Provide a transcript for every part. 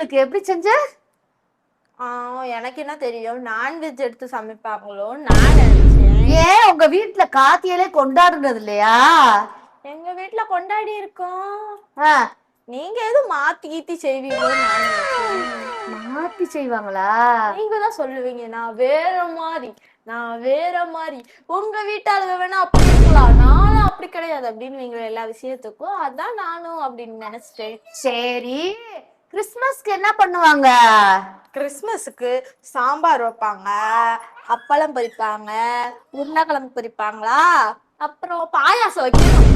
உங்களுக்கு எப்படி செஞ்ச? எனக்கு என்ன தெரியும்? நான்வெஜ் எடுத்து சமைப்பாங்களோ? நான் நினைச்சேன். ஏன் உங்க வீட்ல காத்தியலே கொண்டாடுனது இல்லையா? எங்க வீட்ல கொண்டாடி இருக்கோம். நீங்க எதுவும் மாத்தி கீத்தி நினைச்சேன். மாத்தி செய்வாங்களா? நீங்க தான் சொல்லுவீங்க நான் வேற மாதிரி நான் வேற மாதிரி. உங்க வீட்டாளுங்க வேணா அப்படி இருக்கலாம். நானும் அப்படி கிடையாது அப்படின்னு நீங்க எல்லா விஷயத்துக்கும். அதான் நானும் அப்படின்னு நினைச்சிட்டேன். சரி. கிறிஸ்மஸ்க்கு என்ன பண்ணுவாங்க? கிறிஸ்மஸுக்கு சாம்பார் வைப்பாங்க அப்பளம் பொரிப்பாங்க உருளைக்கிழங்கு பொரிப்பாங்களா அப்புறம் பாயாசம் வைக்கணும்.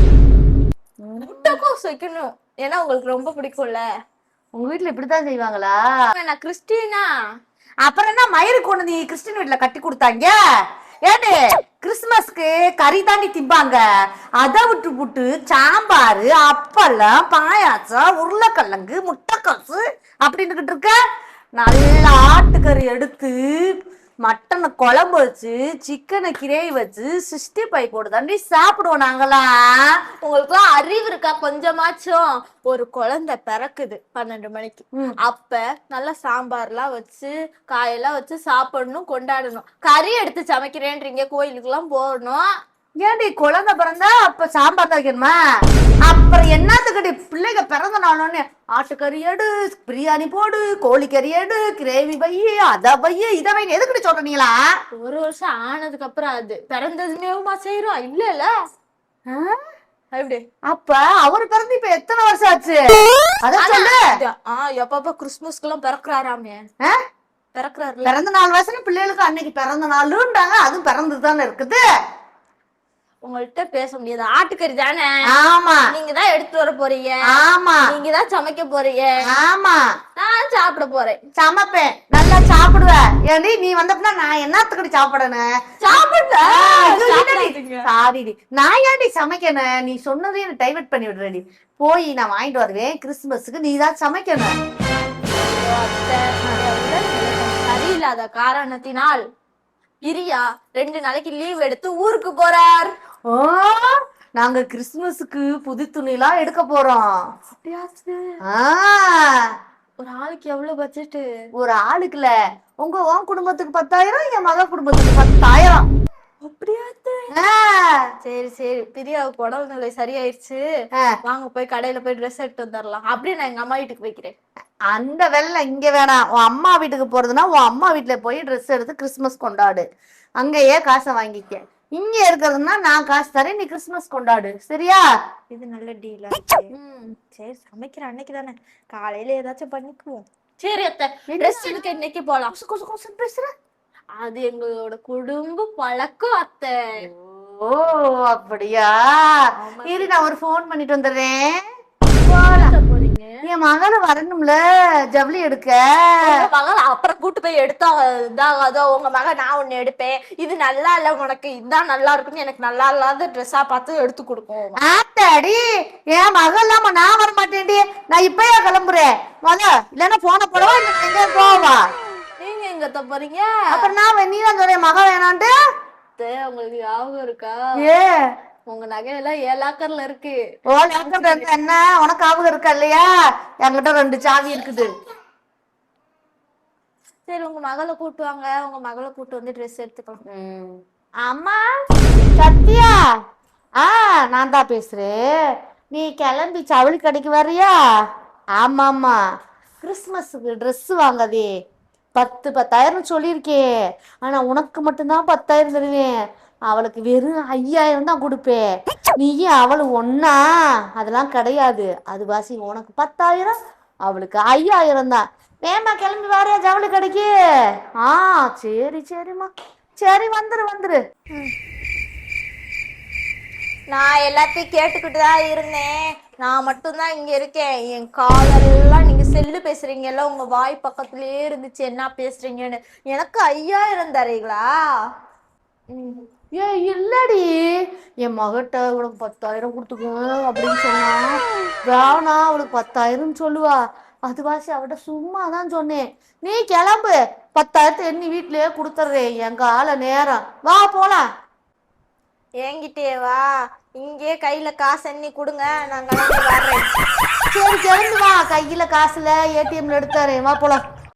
முட்டைக்கோஸ் வைக்கணும். ஏன்னா உங்களுக்கு ரொம்ப பிடிக்கும்ல. உங்க வீட்ல இப்படித்தான் செய்வாங்களா? நான் கிறிஸ்டினா. அப்புறம் என்ன மயிறு கொண்டு நீ கிறிஸ்டின் வீட்ல கட்டி கொடுத்தாங்க. ஏடு கிறிஸ்துமஸ்க்கு கறி தாண்டி திம்பாங்க. அதை விட்டு புட்டு சாம்பார் அப்பளம் பாயாசம் உருளைக்கிழங்கு முட்டைக்கோசு அப்படின்னுகிட்டு இருக்க. நல்லா ஆட்டுக்கறி எடுத்து மட்டனை குழம்பு வச்சு சிக்கனை கிரேவி வச்சு சிக்ஸ்டி ஃபைவ் போட்டு தாண்டி சாப்பிடுவோம் நாங்களாம் உங்களுக்குலாம் அறிவு இருக்கா? கொஞ்சமாச்சும் ஒரு குழந்தை பிறக்குது பன்னெண்டு மணிக்கு. அப்ப நல்லா சாம்பார்லாம் வச்சு காயெல்லாம் வச்சு சாப்பிடணும் கொண்டாடணும். கறி எடுத்து சமைக்கிறேன்றீங்க கோயிலுக்குலாம் போகணும். ஏன்டி குழந்தை பிறந்தா அப்ப சாம்பார் தான் வைக்கணுமா? அப்புறம் என்னத்துக்கடி பிள்ளைங்க பிறந்த நாளோன்னு ஆட்டுக்கறி எடு பிரியாணி போடு கோழிக்கறி எடு கிரேவி பைய அத பைய இத வை எதுக்கடி சொல்றீங்களா? ஒரு வருஷம் ஆனதுக்கு அப்புறம் அது பிறந்ததுமேவுமா செய்யறோம் இல்ல எப்படி? அப்ப அவர் பிறந்து இப்ப எத்தனை வருஷம் ஆச்சு? அத சொல்லு. எப்பப்ப கிறிஸ்துமஸ்க்கு எல்லாம் பிறக்குறாராமே. ஆ? பிறக்குறாருல பிறந்த நாள் வயசுல பிள்ளைகளுக்கு அன்னைக்கு பிறந்த நாளுன்றாங்க. அதுவும் பிறந்து தானே இருக்குது. உங்கள்கிட்ட பேச முடியாது. ஆட்டுக்கறி தானே? ஆமா. நீங்க தான் எடுத்து வர போறீங்க. ஆமா. நீங்க தான் சமைக்க போறீங்க. ஆமா. நான் சாப்பிட போறேன். சமைப்பேன். நல்லா சாப்பிடுவேன் ஏன்டி நீ வந்தப்பனா நான் என்னத்துக்கடி சாப்பிடணும் சாப்பிட சாப்பிடாதீங்க. சாரிடி. நான் ஏன்டி சமைக்கணும் நீ சொன்னதே எனக்கு டைவர்ட் பண்ணி விடுறடி போய் நான் வாங்கிட்டு வருவேன் கிறிஸ்துமஸுக்கு. நீ தான் சமைக்கணும் சரியில்லாத காரணத்தினால் பிரியா ரெண்டு நாளைக்கு லீவ் எடுத்து ஊருக்கு போறார். ஓ நாங்க கிறிஸ்துமஸுக்கு புது துணிலாம் எடுக்க போறோம். ஆ, ஒரு ஆளுக்கு எவ்வளவு பட்ஜெட் ஒரு ஆளுக்குல உங்க உன் குடும்பத்துக்கு பத்தாயிரம் என் மக குடும்பத்துக்கு பத்தாயிரம். அப்படியா ஆ, சரி சரி. பிரியாவுக்கு உடல் நிலை சரியாயிருச்சு. வாங்க போய் கடையில போய் ட்ரெஸ் எடுத்து வந்துடலாம் அப்படியே நான் எங்க அம்மா வீட்டுக்கு வைக்கிறேன் அந்த வெள்ளை இங்க வேணாம். உன் அம்மா வீட்டுக்கு போறதுன்னா உன் அம்மா வீட்டுல போய் ட்ரெஸ் எடுத்து கிறிஸ்மஸ் கொண்டாடு. அங்கேயே காசை வாங்கிக்க. இங்க இருக்கிறதுனா நான் காசு தரேன் நீ கிறிஸ்மஸ் கொண்டாடு. சரியா? இது நல்ல டீலா. சரி சமைக்கிற அன்னைக்கு தானே. காலையில ஏதாச்சும் பண்ணிக்குவோம். சரி அத்தை. ட்ரெஸ் எடுக்க இன்னைக்கு போலாம். கொசு கொசு பேசுற அது எங்களோட குடும்ப பழக்கம் அத்தை. ஓ அப்படியா. இரு நான் ஒரு ஃபோன் பண்ணிட்டு வந்துடுறேன். போறீங்க என் மகளை வரணும்ல ஜவுளி எடுக்க. மகள் அப்புறம் கூட்டு போய் எடுத்தா இதாகாதோ உங்க மகன் நான் ஒண்ணு எடுப்பேன். இது நல்லா இல்ல உனக்கு இதான் நல்லா இருக்குன்னு எனக்கு நல்லா இல்லாத ட்ரெஸ்ஸா பார்த்து எடுத்து கொடுக்கும். ஆத்தாடி என் மகள் இல்லாம நான் வர மாட்டேன்டி நான் இப்பயா கிளம்புறேன். மொத இல்லைன்னா போன போடவா இல்லை எங்க போவா? நீங்க எங்க அத்தை போறீங்க? அப்புறம் நான் நீ தான் சொல்றேன் மக வேணான்ட்டு. உங்களுக்கு ஞாபகம் இருக்கா? ஏ உங்க நகையெல்லாம் ஏலாக்கர்ல இருக்கு. ஓ இருந்தா என்ன? உனக்கு ஞாபகம் இருக்கா இல்லையா? என்கிட்ட ரெண்டு சாவி இருக்குது. சரி உங்க மகளை கூட்டு வாங்க. உங்க மகளை கூட்டு வந்து ட்ரெஸ் எடுத்துக்கலாம். அம்மா? சத்யா? ஆ நான் தான் பேசுறேன். நீ கிளம்பி ஜவுளி கடைக்கு வர்றியா? ஆமாம்மா. கிறிஸ்மஸுக்கு ட்ரெஸ் வாங்காதே. பத்து பத்தாயிரம் சொல்லியிருக்கேன் ஆனா உனக்கு மட்டும்தான் பத்தாயிரம் தருவேன். அவளுக்கு வெறும் ஐயாயிரம் தான் கொடுப்பேன் நீயும் அவளும் ஒண்ணா? அதெல்லாம் கிடையாது. அது வாசி உனக்கு பத்தாயிரம் அவளுக்கு ஐயாயிரம் தான். வேமா கிளம்பி வாரியா ஜவுளி கடைக்கு. ஆ சரி சரிம்மா. சரி வந்துரு வந்துரு. நான் எல்லாத்தையும் கேட்டுக்கிட்டு தான் இருந்தேன். நான் மட்டும்தான் இங்க இருக்கேன். என் காதெல்லாம் நீங்க செல்லு பேசுறீங்கல்ல உங்க வாய் பக்கத்துலயே இருந்துச்சு. என்ன பேசுறீங்கன்னு. எனக்கு ஐயாயிரம் தரீங்களா? ஏ இல்லடி. என் மகிட்ட உனக்கு பத்தாயிரம் கொடுத்துக்கணும் அப்படின்னு சொன்னா வேணா அவளுக்கு பத்தாயிரம் சொல்லுவா. அது வாசி அவட்ட சும்மா தான் சொன்னேன். நீ கிளம்பு. பத்தாயிரத்தை எண்ணி வீட்லயே கொடுத்துட்றேன் எங்க ஆள நேரம். வா போலாம். என்கிட்டயே வா. இங்கே கையில காசு எண்ணி கொடுங்க. நான் கிளம்பி வர்றேன். சரி கிளம்பி வா. கையில காசுல ஏடிஎம்ல எடுத்தாரு வா போலாம்.